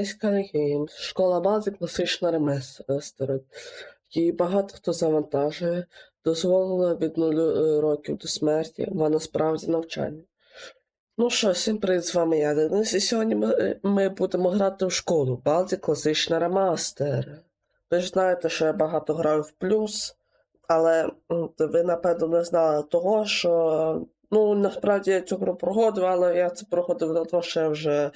Basically Games, школа бази класична реместерить. Її багато хто завантажує, дозволила від нулю років до смерті, вона справді навчання. Ну що, всім привіт, з вами я, Денис, і сьогодні ми, е, ми будемо грати в школу Балді класична ремастер. Ви ж знаєте, що я багато граю в плюс, але ви, напевно, не знали того, що ну, насправді я цю гру проходив, але я це проходив на то, що я вже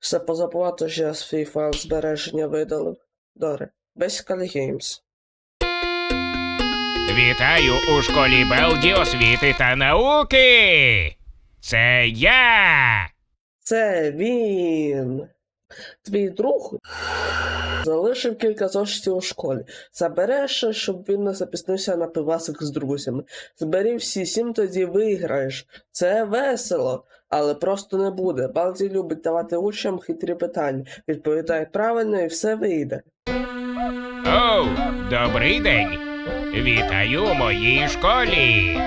все позабував, тож я свій файл збереження видалив. Добре. Basically Games. Вітаю у школі Белді освіти та науки. Це я. Це він. Твій друг залишив кілька зошитів у школі. Забереш, щоб він не запізнився на пивасик з друзями. Збери всі сім, тоді виграєш. Це весело, але просто не буде. Балді любить давати учням хитрі питання. Відповідай правильно і все вийде. Оу, добрий день. Вітаю у моїй школі.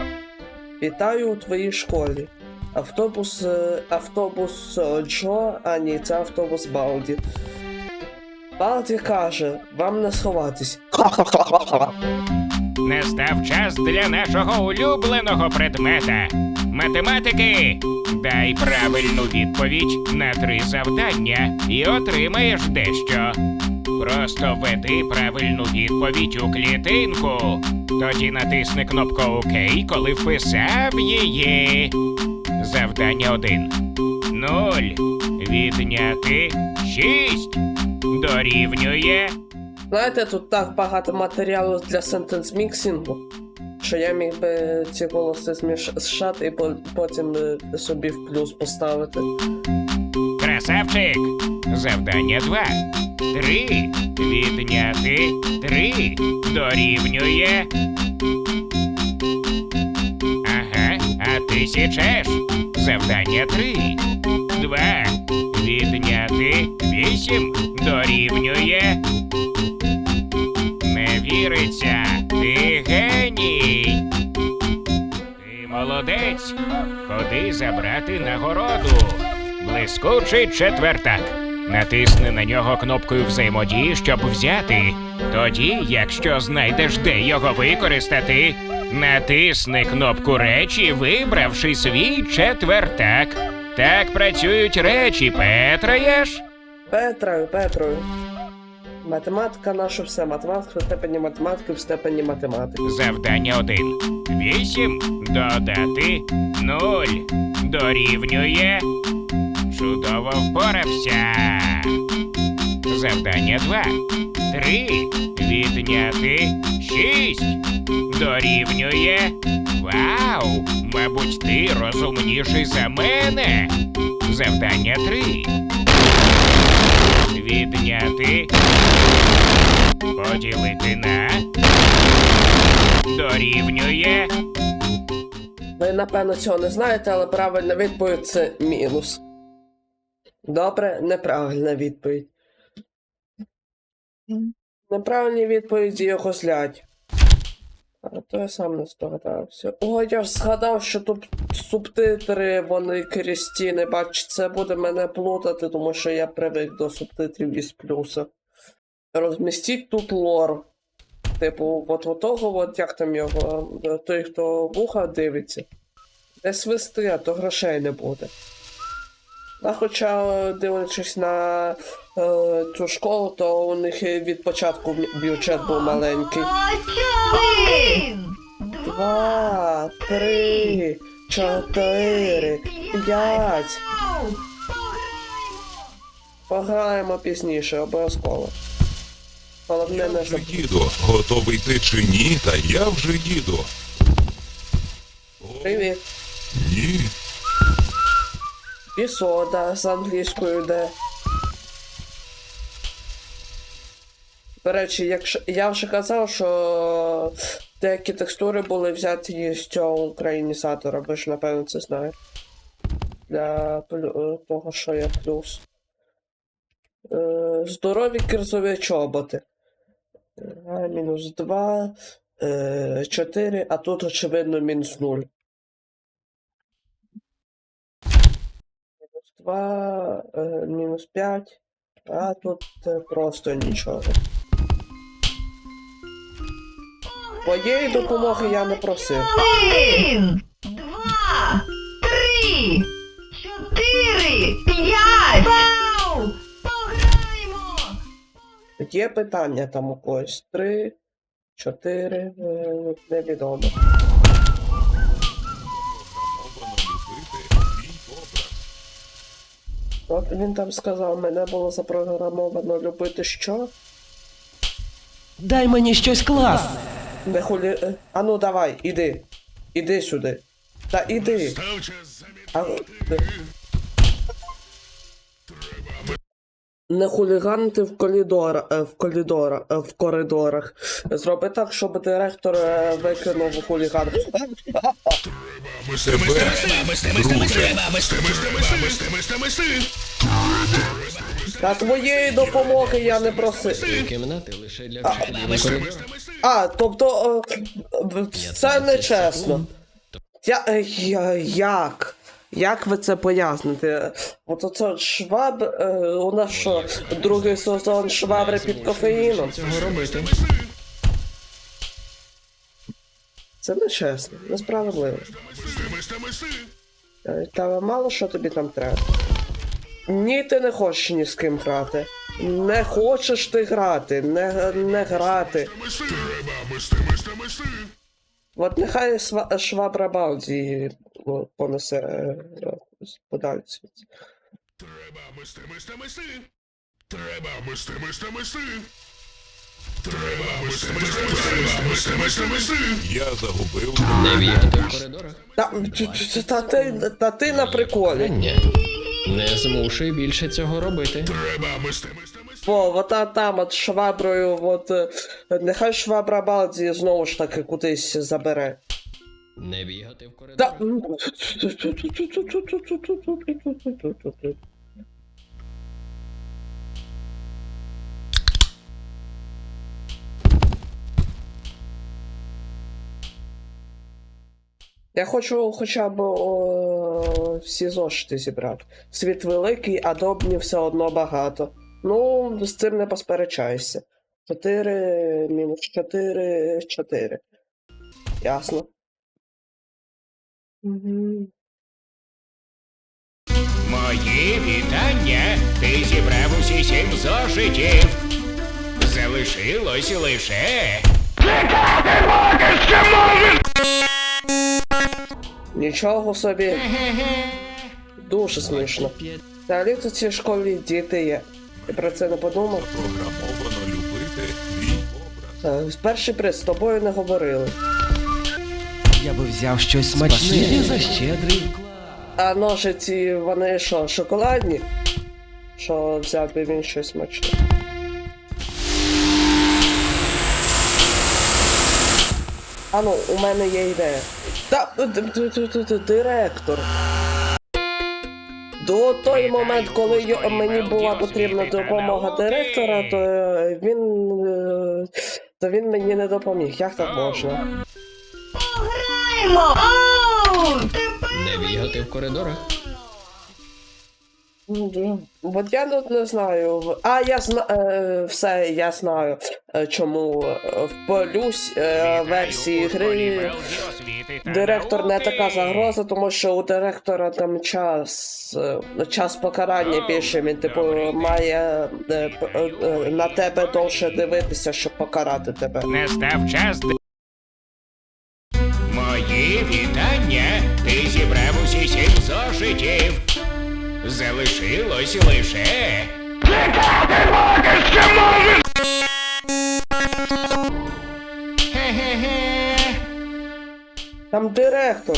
Вітаю у твоїй школі. Автобус. е, Автобус е, Джо, а ні, це автобус Балді. Балді каже, вам не сховатись. Настав час для нашого улюбленого предмета математики. Дай правильну відповідь на три завдання і отримаєш дещо. Просто введи правильну відповідь у клітинку. Тоді натисни кнопку ОК, коли вписав її. Завдання 1. 0. Відняти 6. Дорівнює. Знаєте, тут так багато матеріалу для сентенс міксингу, що я міг би ці голоси змішати і потім е, собі в плюс поставити. Красавчик. Завдання 2. 3. Відняти 3. Дорівнює. Ага, а ти січеш. Завдання 3. 2. Відняти 8. Дорівнює. Не віриться. Ти геній. Ти молодець. Ходи забрати нагороду. Блискучий четвертак. Натисни на нього кнопкою взаємодії, щоб взяти. Тоді, якщо знайдеш, де його використати, натисни кнопку речі, вибравши свій четвертак. Так працюють речі, Петраєш? Петрою, Петрою. Математика наша все. Математика в степені математики в степені математики. Завдання 1. 8 додати 0 дорівнює. Чудово впорався. Завдання 2. 3 відняти 6 дорівнює. Вау! Мабуть, ти розумніший за мене. Завдання 3. Відняти. Поділити на. Дорівнює. Ви, напевно, цього не знаєте, але правильна відповідь це мінус. Добре, неправильна відповідь. Неправильні відповіді його злять. А то я сам не здогадався. О, я згадав, що тут субтитри, вони крістіни, бач, це буде мене плутати, тому що я привик до субтитрів із плюса. Розмістіть тут лор. Типу, от отого, от як там його, е, той, хто вуха дивиться. Не свисти, а то грошей не буде. А хоча, е, дивлячись на е, цю школу, то у них від початку бюджет був маленький. Один, Два, три, чотири, п'ять. Пограємо пізніше, обов'язково. Головне Я не вже забути. їду. Готовий ти чи ні, та я вже їду. О, Привіт. ні. Пісода з англійською де. До речі, якщо я вже казав, що деякі текстури були взяті з цього українізатора, ви ж напевно це знаєте. Для е, того, що є плюс. Е, здорові кірзові чоботи. Е, мінус 2, 4, а тут, очевидно, мінус 0. Мінус 2, е, мінус 5. А тут просто нічого. Твоєї допомоги я не просив. Один, два, три, чотири, п'ять. Пау! Пограємо! Є питання там у когось? Три, чотири, е, невідомо. От він там сказав, мене було запрограмовано любити що? Дай мені щось класне. Не хулі. е, А ну давай, іди. Іди сюди. Та іди. А, е. Не хуліганити в коридор, е, в коридор, е, в коридорах. Зроби так, щоб директор е, викинув хуліган. Тебе, друже, Та твоєї допомоги я не просив. Кімнати лише для вчителів. А, тобто, е, це не чесно. Я, е, я, як? Як ви це поясните? От оце шваб, е, у нас що, другий сезон швабри під кофеїном? Цього робити. Це не чесно, несправедливо. Е, Та мало що тобі там треба. Ні, ти не хочеш ні з ким грати. Не хочеш ти грати, не, не грати. От нехай сва- швабра Балді понесе е, подалі звідси. я загубив Не бігати в коридорах. Та, т- т- та, ти, та ти на приколі. Не змушуй більше цього робити. Во, вот а там от шваброю, от е, нехай швабра Балді знову ж таки кудись забере. Не бігати в Та... коридорах. Я хочу хоча б о, всі зошити зібрати. Світ великий, а добні все одно багато. Ну, з цим не посперечайся. 4 мінус 4, 4. Ясно. Угу. Мої вітання. Ти зібрав усі сім зошитів. Залишилось лише. Нічого собі. Дуже смішно. Взагалі тут в цій школі діти є. Ти про це не подумав? програмовано любити твій образ. Е, Перший приз з тобою не говорили. Я би взяв щось смачне за щедрий. А ножиці, вони що, шоколадні? Що взяв би він щось смачне? А ну, у мене є ідея. Та директор. До той момент, коли мені була потрібна допомога директора, то е, він. е, То він мені не допоміг. Як так можна? Пограємо! Не бігати в коридорах. Ну, От я тут не знаю. А, я знаю. Все, я знаю, е, чому е, в полюсь е, версії гри директор не така загроза, тому що у директора там час. е, Час покарання більше. Він, типу, має е, е, е, на тебе довше дивитися, щоб покарати тебе. Настав час. Залишилось лише. Хе-хе-хе. Там директор.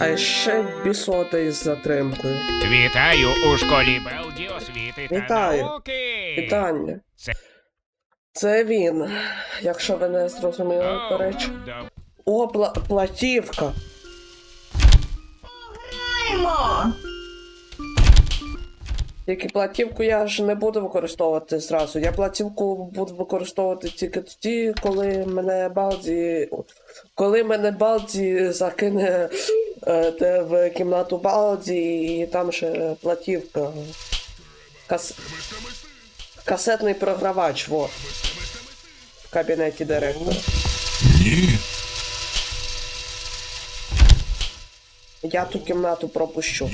А ще бісота із затримкою. Вітаю у школі Белді освіти та Вітаю. науки. Питання. Це- Це він, якщо ви не зрозуміли, до речі. О, пла- платівка. Граємо! Тільки платівку я ж не буду використовувати зразу. Я платівку буду використовувати тільки тоді, коли мене Балді. Коли мене Балді закине е, в кімнату Балді, і там ще платівка. Кас... Касетний програвач, во. В кабінеті директора. Ні. Я ту кімнату пропущу.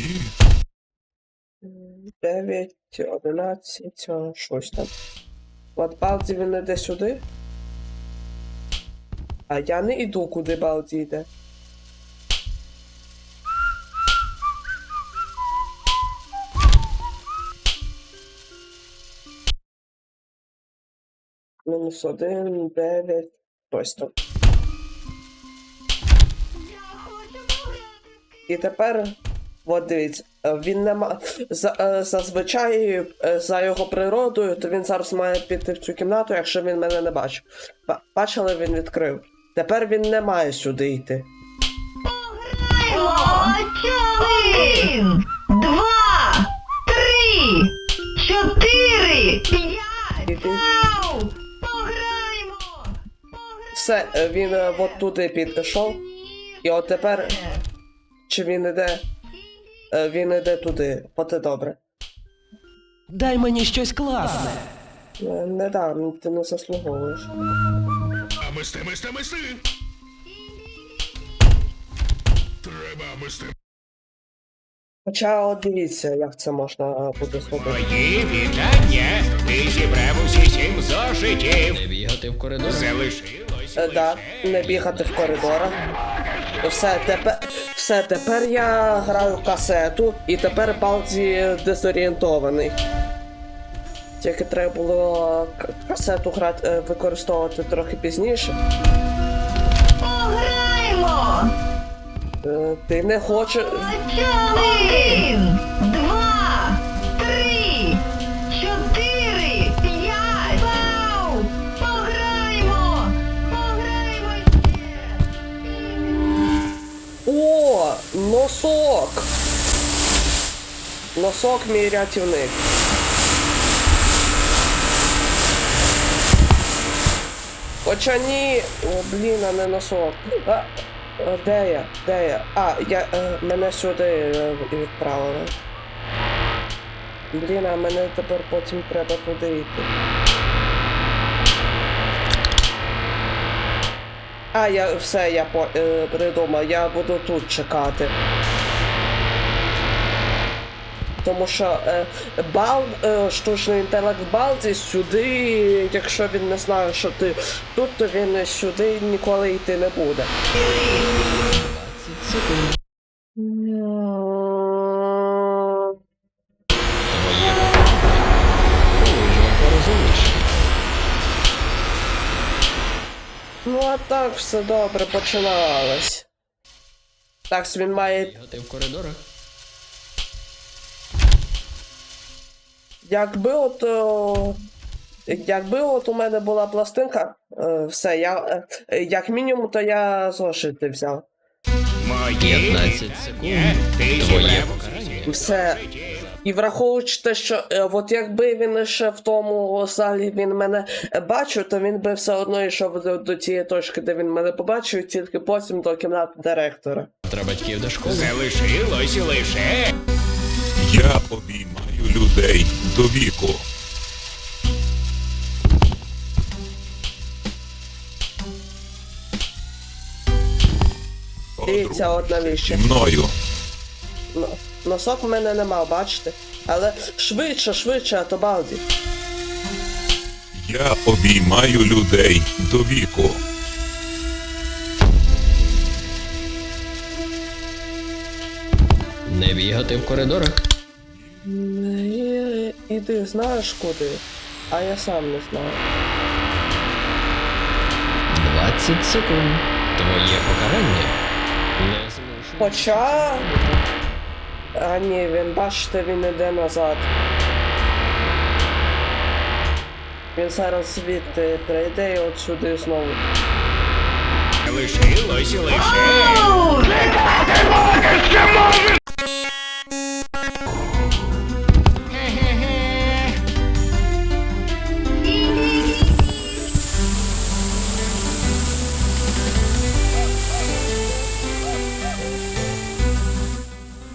Ні. 9, 11, щось там. От Балді він іде сюди. А я не йду, куди Балді йде. Мінус один, дев'ять, ось там. І тепер, от дивіться, е, він не ма... за, е, зазвичай е, за його природою, то він зараз має піти в цю кімнату, якщо він мене не бачив. Бачили, він відкрив. Тепер він не має сюди йти. Один, два, три, чотири, п'ять. Іди. Пограємо! Все, він от туди підійшов, і от тепер, чи він іде, е, він іде туди, оте добре. Дай мені щось класне. Е, Не дам, ти не заслуговуєш. А мисти, мисти, мисти. Треба мисти. Хоча от дивіться, як це можна е, буде зробити. Мої вітання! Ти зібрав усі сім зошитів. Не бігати в коридор. Залишилось Е, Да, не бігати в коридорах. Все, тепер, все, тепер я граю касету, і тепер Балді дезорієнтований. Тільки треба було касету грати, е, використовувати трохи пізніше. Пограємо! Е, Ти не хочеш. Носок! Носок мій рятівник. Хоча ні. О, блін, а не носок. А, де я? Де я? А, я, е, мене сюди е, відправили. Блін, а мене тепер потім треба туди йти. А, я все, я по, е, придумав, я буду тут чекати. Тому що е, бал, е, штучний інтелект Балді сюди, якщо він не знає, що ти тут, то він сюди ніколи йти не буде. Так все добре починалось. Так, він має. Бігати в коридорах. Якби от. О, якби от у мене була пластинка, е, все, я. е, як мінімум, то я зошити взяв. Мої 15 секунд. Твоє покарання. Все. І враховуючи те, що е, от якби він ще в тому залі він мене бачив, то він би все одно йшов до, до тієї точки, де він мене побачив, тільки потім до кімнати директора. Треба батьків до школи. Залишилось лише Я обіймаю людей до віку. Дивіться, от навіщо. Мною. Ну, Носок в мене нема, бачите? Але швидше, швидше, а то балді. Я обіймаю людей до віку. Не бігати в коридорах. Е, Іди, знаєш куди? А я сам не знаю. 20 секунд. Твоє покарання. Не. Хоча. А ні, він, бачите, він іде назад. Він зараз звідти прийде і от сюди знову. Лиши, лише. Ау!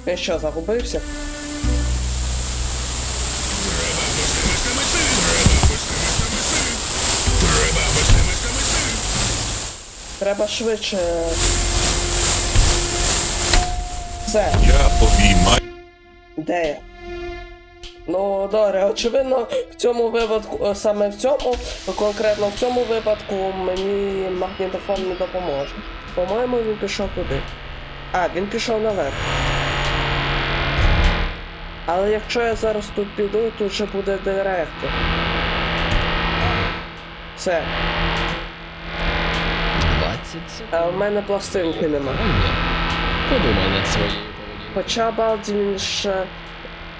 Ти що, загубився? Треба швидше. Все, Я обіймаю. де я? Ну, добре, очевидно, в цьому випадку, е, саме в цьому, конкретно в цьому випадку, мені магнітофон не допоможе. По-моєму, він пішов туди. А, він пішов наверх. Але якщо я зараз тут піду, тут вже буде директор. Все, 20 а в мене пластинки нема. Подумай над своєю поведінкою. Хоча Балді він ще.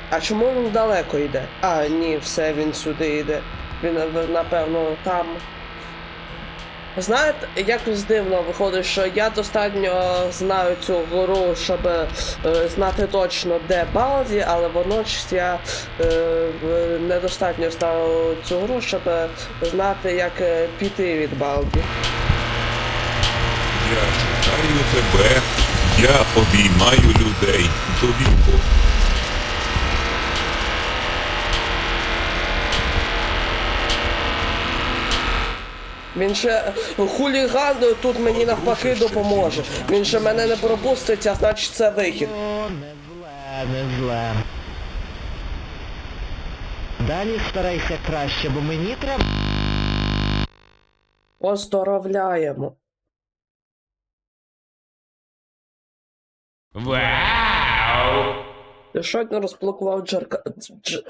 А чому він далеко йде? А, ні, все, він сюди йде. Він напевно там. Знаєте, якось дивно виходить, що я достатньо знаю цю гору, щоб е, знати точно, де Балді, але водночас я е, недостатньо знаю цю гору, щоб знати, як е, піти від Балді. Я шукаю тебе. Я обіймаю людей до віку. Він ще хуліган тут мені навпаки допоможе. Він ще мене не пропустить, а значить це вихід. Не зле, не зле. Далі старайся краще, бо мені треба. Поздоровляємо. Вау! Ти щойно розблокував джерка... дж...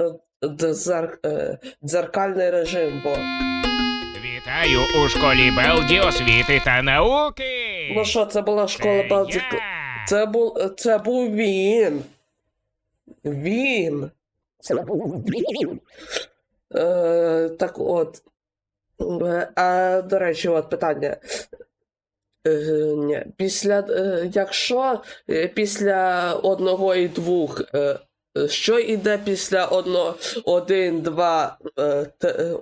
дзер... е, дзеркальний режим, бо. Вітаю у школі Белді освіти та науки! Ну що, це була школа Це Балдік. я. Це був. Це був він. Він. Це Е, так от. Е, А до речі, от питання. Е, ні, після, е, якщо е, після одного і двох, е, що йде після одного, один, два, е, т- е,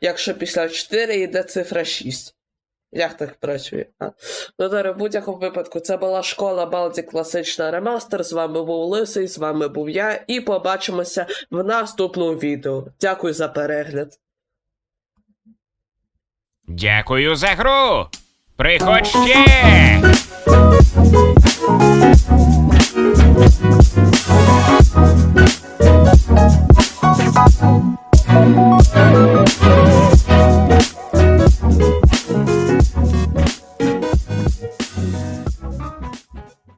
якщо після 4 йде цифра 6? Як так працює? А? Ну, добре, в будь-якому випадку, це була школа Балді Класична Ремастер. З вами був Лисий, з вами був я, і побачимося в наступному відео. Дякую за перегляд. Дякую за гру! Приходь ще!